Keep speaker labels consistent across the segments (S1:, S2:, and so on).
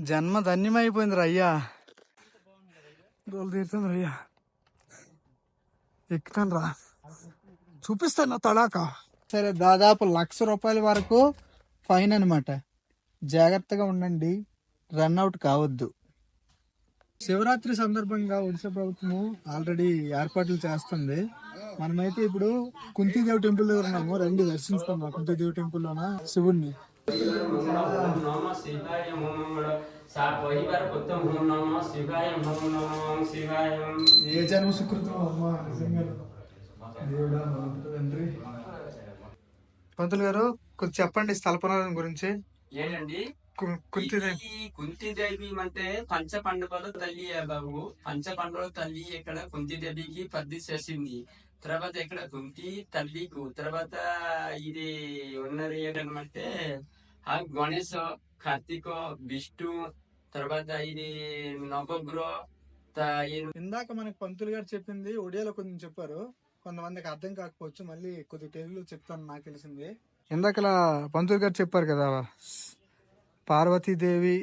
S1: జన్మ ధన్యమైపోయింది రయ్యా రోజులు తీరుతుంది రయ్యా ఎక్కుతాను రా చూపిస్తాను తడాక. సరే దాదాపు లక్ష రూపాయల వరకు ఫైన్ అన్నమాట. జాగ్రత్తగా ఉండండి. రన్అట్ కావద్దు. శివరాత్రి సందర్భంగా ఒడిశా ప్రభుత్వం ఆల్రెడీ ఏర్పాట్లు చేస్తుంది. మనమైతే ఇప్పుడు కుంతీదేవి టెంపుల్ దగ్గర ఉన్నాము. రండి దర్శించుకుందాం. కుంతీదేవి టెంపుల్లోన? శివుణ్ణి.
S2: ఓం నమః శివాయ ఓం మంగళ సా పరివార కొత్త ఓం నమః శివాయ ఓం నమః. శివాయ
S1: ఏ జన్మ సుకృతం అమ్మా? నిజంగా దేవుడా భగవంతుడు తండ్రి. పంతులు గారు కొంచెం చెప్పండి స్థల పునరుద్ధరణ గురించి.
S2: ఏంటండి?
S1: కు- కుంతిదేవి
S2: అంటే పంచ పండుగల తల్లి బాబు? పంచ పండుగల తల్లి ఇక్కడ కుంతిదేవికి పద్ది చేసింది. తర్వాత ఇక్కడ కుంతి తల్లికు. తర్వాత ఇది ఉన్నది ఏంటంటే ఆ గణేష్ కార్తీక విష్ణు తర్వాత ఇది నవగ్రహ
S1: ఇందాక మనకి పంతులు గారు చెప్పింది ఒడియాలో కొంచెం చెప్పారు కొంతమందికి అర్థం కాకపోవచ్చు మళ్ళీ కొద్ది తెలుగులో చెప్తాను నాకు తెలిసింది ఇందాకలా పంతులు గారు చెప్పారు కదా పార్వతీదేవి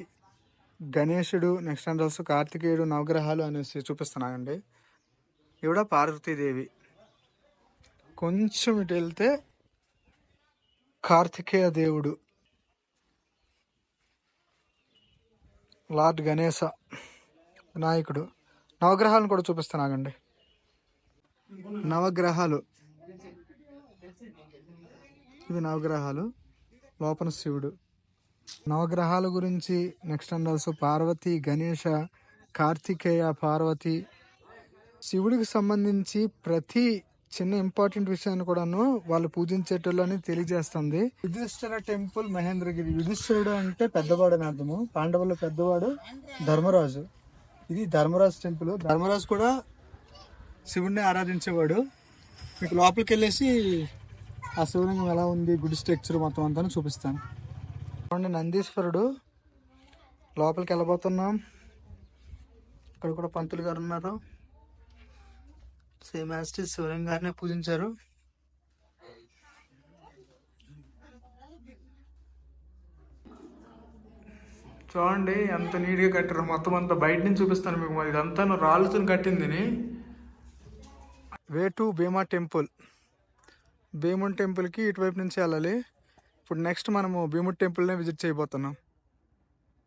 S1: గణేశుడు నెక్స్ట్ అండ్ ఆల్సో కార్తికేయుడు నవగ్రహాలు అనేసి చూపిస్తున్నానండి ఇవిడ పార్వతీదేవి కొంచెం ఇటు వెళ్తే కార్తికేయ దేవుడు లార్డ్ గణేశ వినాయకుడు. నవగ్రహాలను కూడా చూపిస్తున్నానండి నవగ్రహాలు. ఇవి నవగ్రహాలు. లోపల శివుడు. నవగ్రహాల గురించి next and also Parvati Ganesha Kartikeya Parvati. శివుడికి సంబంధించి ప్రతి చిన్న ఇంపార్టెంట్ విషయాన్ని కూడాను వాళ్ళు పూజించేటోళ్ళని తెలియజేస్తుంది. యుధిష్ఠిర టెంపుల్ మహేంద్రగిరి. యుధిష్ఠిరుడు అంటే పెద్దవాడు అని అర్థము. పాండవుల పెద్దవాడు ధర్మరాజు. ఇది ధర్మరాజు టెంపుల్. ధర్మరాజు కూడా శివుణ్ణి ఆరాధించేవాడు. మీకు లోపలికి వెళ్ళేసి ఆ శివలింగం ఎలా ఉంది గుడి స్ట్రక్చర్ మొత్తం అంతా చూపిస్తాను. చూడండి నందీశ్వరుడు. లోపలికి వెళ్ళబోతున్నాం ఇక్కడ కూడా పంతులు గారు ఉన్నారు. సేమ్ యాస్టి శివలింగాన్ని పూజించారు. చూడండి ఎంత నీట్గా కట్టారు. మొత్తం అంతా బయట నుంచి చూపిస్తాను మీకు. మరి ఇదంతా రాళ్ళతో కట్టింది వే టు భీమా టెంపుల్. భీమున్ టెంపుల్కి ఇటువైపు నుంచి వెళ్ళాలి. ఇప్పుడు నెక్స్ట్ మనము భీముడ్ టెంపుల్నే విజిట్ చేయబోతున్నాం.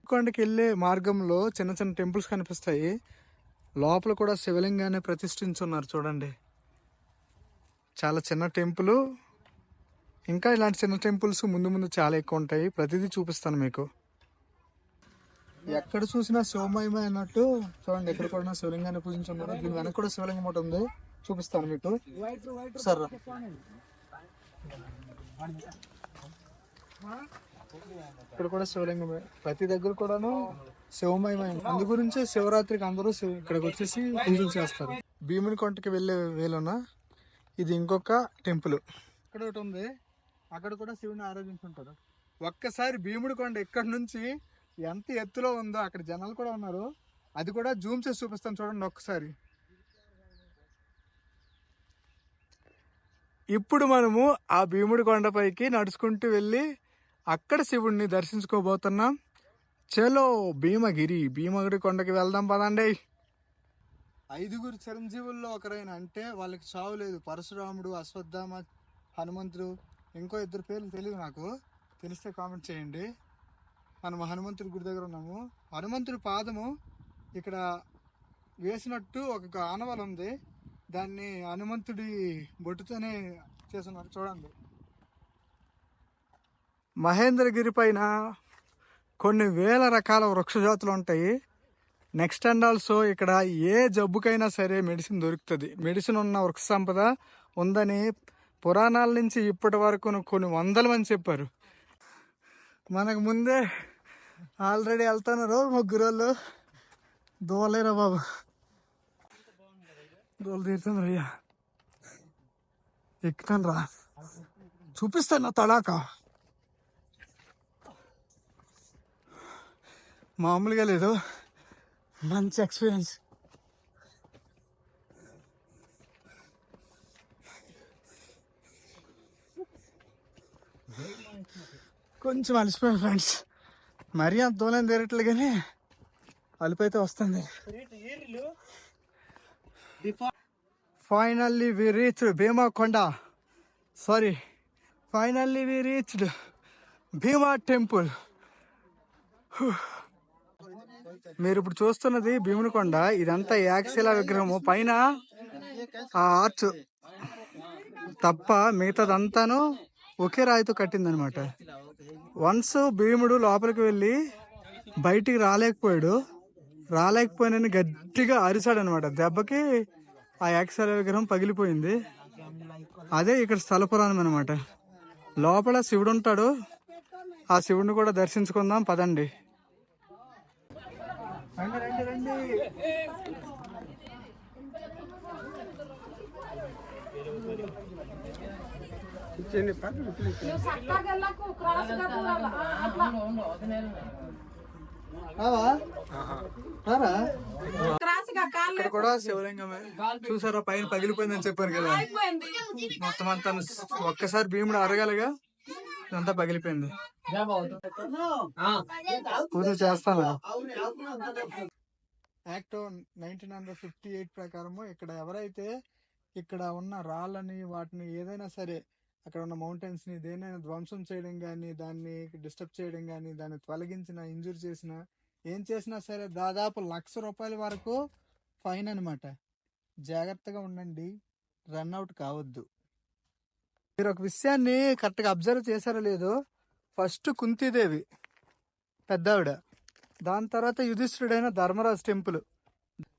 S1: కొండకి వెళ్ళే మార్గంలో చిన్న చిన్న టెంపుల్స్ కనిపిస్తాయి. లోపల కూడా శివలింగాన్ని ప్రతిష్ఠించున్నారు చూడండి. చాలా చిన్న టెంపుల్. ఇంకా ఇలాంటి చిన్న టెంపుల్స్ ముందు ముందు చాలా ఎక్కువ ఉంటాయి. ప్రతిదీ చూపిస్తాను మీకు. ఎక్కడ చూసినా శివమయమే అన్నట్టు చూడండి ఎక్కడ కూడా శివలింగాన్ని పూజించున్నారు దీని వెనక కూడా శివలింగం ఒకటి ఉంది. చూపిస్తాను మీకు. సరే ఇక్కడ కూడా శివలింగమే. ప్రతి దగ్గర కూడాను శివమయమైన అందు గురించే శివరాత్రికి అందరూ ఇక్కడికి వచ్చేసి పూజలు చేస్తారు. భీముని కొంటకి వెళ్ళే వేలున ఇది ఇంకొక టెంపుల్. ఇక్కడ ఒకటి ఉంది. అక్కడ కూడా శివుని ఆరాధించుంటారు. ఒక్కసారి భీముడి కొండ ఇక్కడ నుంచి ఎంత ఎత్తులో ఉందో అక్కడ జనాలు కూడా ఉన్నారు. అది కూడా జూమ్ చేసి చూపిస్తాను చూడండి ఒక్కసారి. ఇప్పుడు మనము ఆ భీముడి కొండపైకి నడుచుకుంటూ వెళ్ళి అక్కడ శివుడిని దర్శించుకోబోతున్నాం. చలో భీమగిరి భీమగిరి కొండకి వెళ్దాం పదండి. ఐదుగురు చిరంజీవుల్లో ఒకరైన అంటే వాళ్ళకి చావు లేదు. పరశురాముడు అశ్వత్థామ హనుమంతుడు ఇంకో ఇద్దరు పేర్లు తెలియదు నాకు. తెలిస్తే కామెంట్ చేయండి. మనం హనుమంతుడి గుడి దగ్గర ఉన్నాము. హనుమంతుడి పాదము ఇక్కడ వేసినట్టు ఒక ఆనవాలు ఉంది. దాన్ని హనుమంతుడి బొట్టుతోనే చేస్తున్నారు. చూడండి. మహేంద్రగిరి పైన కొన్ని వేల రకాల వృక్ష జాతులు ఉంటాయి. నెక్స్ట్ అండ్ ఆల్సో ఇక్కడ ఏ జబ్బుకైనా సరే మెడిసిన్ దొరుకుతుంది. మెడిసిన్ ఉన్న వృక్ష సంపద ఉందని పురాణాల నుంచి ఇప్పటి వరకు కొన్ని వందల మంది చెప్పారు. మనకు ముందే ఆల్రెడీ వెళ్తున్నారు ముగ్గురు వాళ్ళు దోలేరా బాబు? దోలు తీరుతుంది అయ్యా. ఎక్కుతాను రా చూపిస్తాను తడాకా. మామూలుగా లేదు. మంచి ఎక్స్పీరియన్స్. కొంచెం అలసిపోయాను ఫ్రెండ్స్. మరీ అంత దూరం తిరగట్లేదు కానీ అలుపు అయితే వస్తుంది. Finally we reached Bhima Konda sorry finally we reached Bhima temple మీరు ఇప్పుడు చూస్తున్నది భీముని కొండ ఇదంతా యాక్సిలా విగ్రహము. పైన ఆ ఆర్చ్ తప్ప మిగతాదంతాను ఒకే రాయితో కట్టిందనమాట. వన్స్ భీముడు లోపలికి వెళ్ళి బయటికి రాలేకపోయాడు. రాలేకపోయినని గట్టిగా అరిచాడనమాట. దెబ్బకి ఆ యాక్సల విగ్రహం పగిలిపోయింది. అదే ఇక్కడ స్థల పురాణం అనమాట. లోపల శివుడు ఉంటాడు ఆ శివుడిని కూడా దర్శించుకుందాం. పదండి. రండి రండి రండి? రారా? ఇక్కడ కూడా శివలింగమే. చూసారా పైన పగిలిపోయిందని చెప్పాను కదా. మొత్తం అంతా ఒక్కసారి భీముడు అరగలగా ఇదంతా పగిలిపోయింది. పూజ చేస్తాను? Act nineteen hundred fifty eight ప్రకారము ఇక్కడ ఎవరైతే ఇక్కడ ఉన్న రాళ్ళని వాటిని ఏదైనా సరే అక్కడ ఉన్న మౌంటైన్స్ని దేనైనా ధ్వంసం చేయడం కానీ దాన్ని డిస్టర్బ్ చేయడం కానీ దాన్ని తొలగించిన ఇంజూర్ చేసిన ఏం చేసినా సరే దాదాపు లక్ష రూపాయల వరకు ఫైన్ అన్నమాట. జాగ్రత్తగా ఉండండి. రన్ అవుట్ కావద్దు. మీరు ఒక విషయాన్ని కరెక్ట్గా అబ్జర్వ్ చేశారో లేదో ఫస్ట్ కుంతీదేవి పెద్దావిడ. దాని తర్వాత యుధిష్ఠుడైన ధర్మరాజు టెంపుల్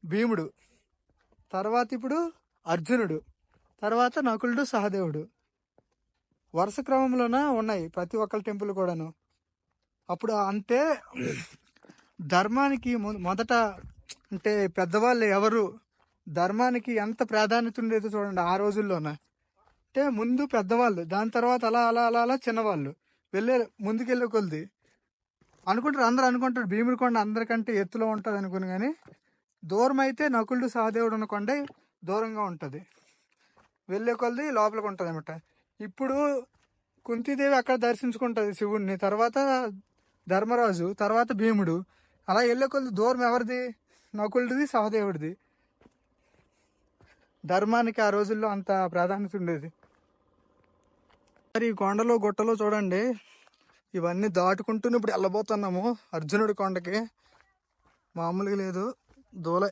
S1: భీముడు. తర్వాత ఇప్పుడు అర్జునుడు. తర్వాత నకులుడు సహదేవుడు. వరుస క్రమంలోన ఉన్నాయి ప్రతి ఒక్కరి టెంపుల్ కూడాను. అప్పుడు అంటే ధర్మానికి మొ- మొదట అంటే పెద్దవాళ్ళు ఎవరు? ధర్మానికి ఎంత ప్రాధాన్యత ఉండేదో చూడండి ఆ రోజుల్లోన. అంటే ముందు పెద్దవాళ్ళు దాని తర్వాత అలా అలా అలా అలా చిన్నవాళ్ళు. వెళ్ళే ముందుకెళ్ళే కొలిది. అనుకుంటారు అందరూ అనుకుంటారు భీముడి కొండ అందరికంటే ఎత్తులో ఉంటుంది అనుకుని కానీ దూరం అయితే నకులుడు సహదేవుడు అనుకోండి దూరంగా ఉంటుంది. వెళ్ళే కొలది లోపలికి ఉంటుంది అనమాట ఇప్పుడు కుంతీదేవి అక్కడ దర్శించుకుంటుంది శివుడిని తర్వాత ధర్మరాజు తర్వాత భీముడు. అలా వెళ్ళే కొలది దూరం ఎవరిది? నకులుడిది సహదేవుడిది. ధర్మానికి ఆ రోజుల్లో అంత ప్రాధాన్యత ఉండేది. మరి ఈ కొండలో గుట్టలో చూడండి. ఇవన్నీ దాటుకుంటూనే ఇప్పుడు వెళ్ళబోతున్నాము అర్జునుడి కొండకి. మామూలుగా లేదు. దూల.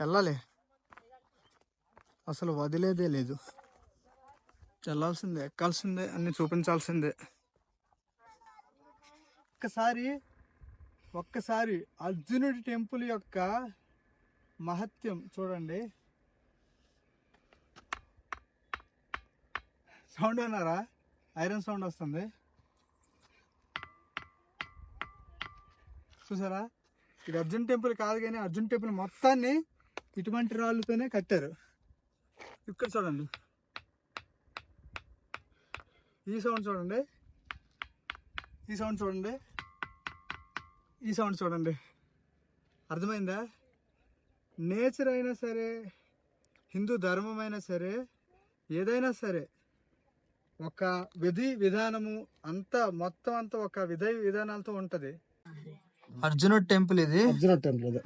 S1: వెళ్ళాలి. అసలు వదిలేదే లేదు. వెళ్ళాల్సిందే ఎక్కాల్సిందే అన్ని చూపించాల్సిందే. ఒక్కసారి ఒక్కసారి అర్జునుడి టెంపుల్ యొక్క మహత్యం చూడండి. సౌండ్ విన్నారా? ఐరన్ సౌండ్ వస్తుంది. చూసారా? ఇది అర్జున్ టెంపుల్ కాదు కానీ అర్జున్ టెంపుల్ మొత్తాన్ని ఇటువంటి రాళ్ళతోనే కట్టారు. ఇక్కడ చూడండి. ఈ సౌండ్ చూడండి. ఈ సౌండ్ చూడండి. ఈ సౌండ్ చూడండి. అర్థమైందా? నేచర్ అయినా సరే హిందూ ధర్మం అయినా సరే ఏదైనా సరే ఒక విధి విధానము అంతా మొత్తం అంతా ఒక విధి విధానాలతో ఉంటది. అర్జునుడ్ టెంపుల్ ఇది?
S3: అర్జున టెంపుల్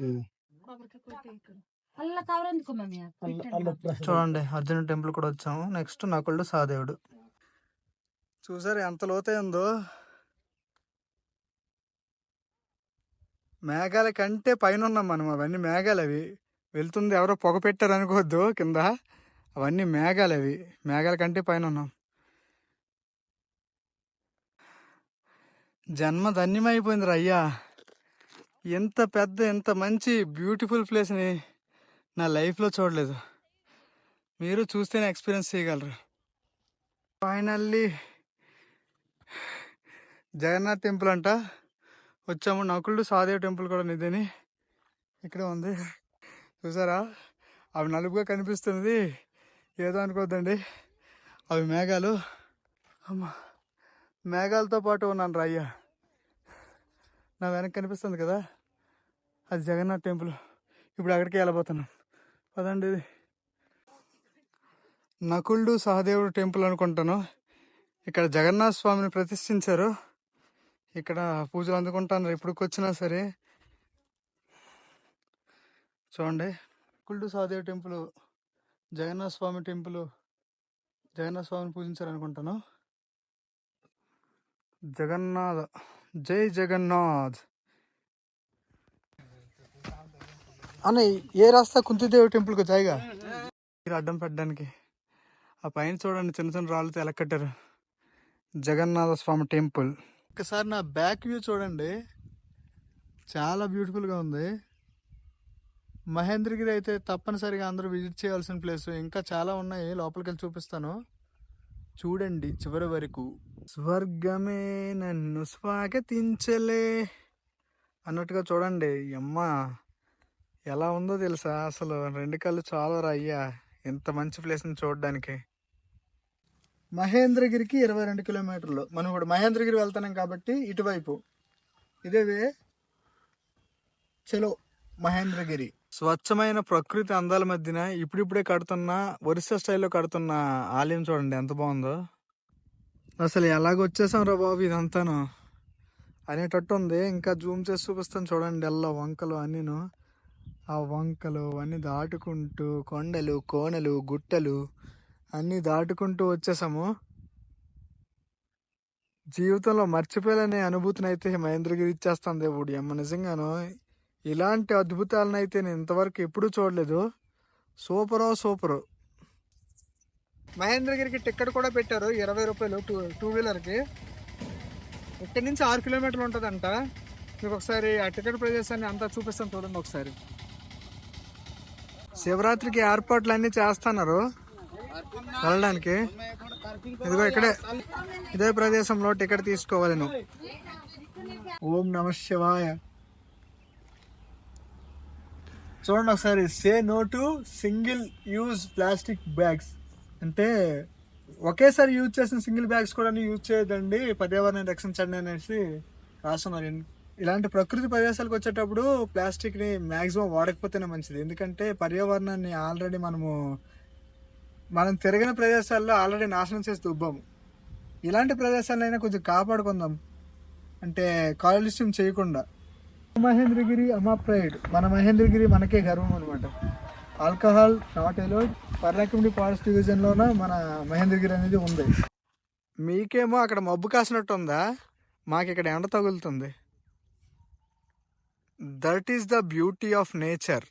S1: చూడండి అర్జునుడ్ టెంపుల్ కూడా వచ్చాము. నెక్స్ట్ నకులుడు సహదేవుడు చూసారు ఎంత లోతైందో మేఘాల కంటే పైన ఉన్నాం మనం. అవన్నీ మేఘాలు అవి. వెళ్తుంది ఎవరో పొగ పెట్టారు అనుకోవద్దు కింద. అవన్నీ మేఘాలు అవి. మేఘాల కంటే పైన ఉన్నాం జన్మ ధన్యమైపోయింది అయ్యా. ఎంత పెద్ద ఎంత మంచి బ్యూటిఫుల్ ప్లేస్ని నా లైఫ్లో చూడలేదు. మీరు చూస్తేనే ఎక్స్పీరియన్స్ చేయగలరు. ఫైనల్లీ జగన్నాథ్ టెంపుల్ అంట. వచ్చాము. నకులుడు సాదేవ్ టెంపుల్ కూడా నిదని ఇక్కడే ఉంది. చూసారా? అవి నలుపుగా కనిపిస్తున్నది. ఏదో అనుకోద్దండి. అవి మేఘాలు. అమ్మా. మేఘాలతో పాటు ఉన్నాను రాయ్య. నా వెనక కనిపిస్తుంది కదా? అది జగన్నాథ్ టెంపుల్. ఇప్పుడు అక్కడికి వెళ్ళబోతున్నాం. పదండి. ఇది నకులుడు సహదేవుడు టెంపుల్ అనుకుంటాను. ఇక్కడ జగన్నాథ స్వామిని ప్రతిష్ఠించారు. ఇక్కడ పూజలు అందుకుంటాను. ఎప్పటికి వచ్చినా సరే. చూడండి. కుల్డు సహదేవ్ టెంపుల్ జగన్నాథ స్వామి టెంపుల్ జగన్నాథ స్వామిని పూజించాలనుకుంటాను జగన్నాథ్ జై జగన్నాథ్. అన్న ఏ రాస్తా కుంతిదేవి టెంపుల్కి వచ్చాయిగా? మీరు అడ్డం పెట్టడానికి. ఆ పైన చూడండి చిన్న చిన్న రాళ్ళతో ఎలా కట్టారు. జగన్నాథ స్వామి టెంపుల్. ఒకసారి నా బ్యాక్ వ్యూ చూడండి. చాలా బ్యూటిఫుల్గా ఉంది. మహేంద్రగిరి అయితే తప్పనిసరిగా అందరూ విజిట్ చేయాల్సిన ప్లేస్. ఇంకా చాలా ఉన్నాయి లోపలికి వెళ్ళి చూపిస్తాను. చూడండి చివరి వరకు. స్వర్గమే నన్ను స్వాగతించలే అన్నట్టుగా చూడండి. అమ్మ ఎలా ఉందో తెలుసా? అసలు రెండు కళ్ళు చాలా అయ్యా ఇంత మంచి ప్లేస్ని చూడడానికి. మహేంద్రగిరికి ఇరవై రెండు కిలోమీటర్లు. మనం ఇప్పుడు మహేంద్రగిరి వెళ్తున్నాం కాబట్టి ఇటువైపు. ఇదేవే? చలో మహేంద్రగిరి. స్వచ్ఛమైన ప్రకృతి అందాల మధ్యన ఇప్పుడిప్పుడే కడుతున్న ఒరిస్సా స్టైల్లో కడుతున్న ఆలయం చూడండి ఎంత బాగుందో. అసలు ఎలాగొచ్చేసాం రా బాబు ఇదంతాను. అనేటట్టు ఉంది. ఇంకా జూమ్ చేసి చూపిస్తాను చూడండి ఎల్ల వంకలు అన్నీను. ఆ వంకలు అన్నీ దాటుకుంటూ కొండలు కోనలు గుట్టలు అన్నీ దాటుకుంటూ వచ్చేసాము. జీవితంలో మర్చిపోలేని అనుభూతిని అయితే మహేంద్రగిరి ఇచ్చేస్తాను దేవుడు. అమ్మ నిజంగాను ఇలాంటి అద్భుతాలను అయితే నేను ఇంతవరకు ఎప్పుడూ చూడలేదు. సూపరో సూపరు. మహేంద్రగిరికి టికెట్ కూడా పెట్టారు. ఇరవై రూపాయలు టూ టూ వీలర్కి. ఇక్కడి నుంచి ఆరు కిలోమీటర్లు ఉంటుందంట. మీకు ఒకసారి ఆ టికెట్ ప్రదేశాన్ని అంతా చూపిస్తాను చూడండి ఒకసారి. శివరాత్రికి ఏర్పాట్లు అన్నీ చేస్తున్నారు. వెళ్ళడానికి. ఇదిగో ఇక్కడే. ఇదే ప్రదేశంలో టికెట్ తీసుకోవాలి నువ్వు. ఓం నమ శివాయ. చూడండి ఒకసారి. Say no to single use plastic bags. అంటే ఒకేసారి యూజ్ చేసిన సింగిల్ బ్యాగ్స్ కూడా యూజ్ చేయదండి. పర్యావరణాన్ని రక్షించండి అనేసి రాస్తున్నారు. ఇలాంటి ప్రకృతి ప్రదేశాలకు వచ్చేటప్పుడు ప్లాస్టిక్ని మ్యాక్సిమం వాడకపోతేనే మంచిది. ఎందుకంటే పర్యావరణాన్ని ఆల్రెడీ మనము మనం తిరిగిన ప్రదేశాల్లో ఆల్రెడీ నాశనం చేసి దుబ్బాము ఇలాంటి ప్రదేశాలైనా కొంచెం కాపాడుకుందాం. అంటే కాలుష్యం చేయకుండా. మహేంద్రగిరి అమాప్రైడ్ మన మహేంద్రగిరి మనకే గర్వం అనమాట alcohol not allowed Paralakhemundi forest డివిజన్లోన మన మహేంద్రగిరి అనేది ఉంది. మీకేమో అక్కడ మబ్బు కాసినట్టు ఉందా మాకు ఇక్కడ ఎండ తగులుతుంది. That is the beauty of nature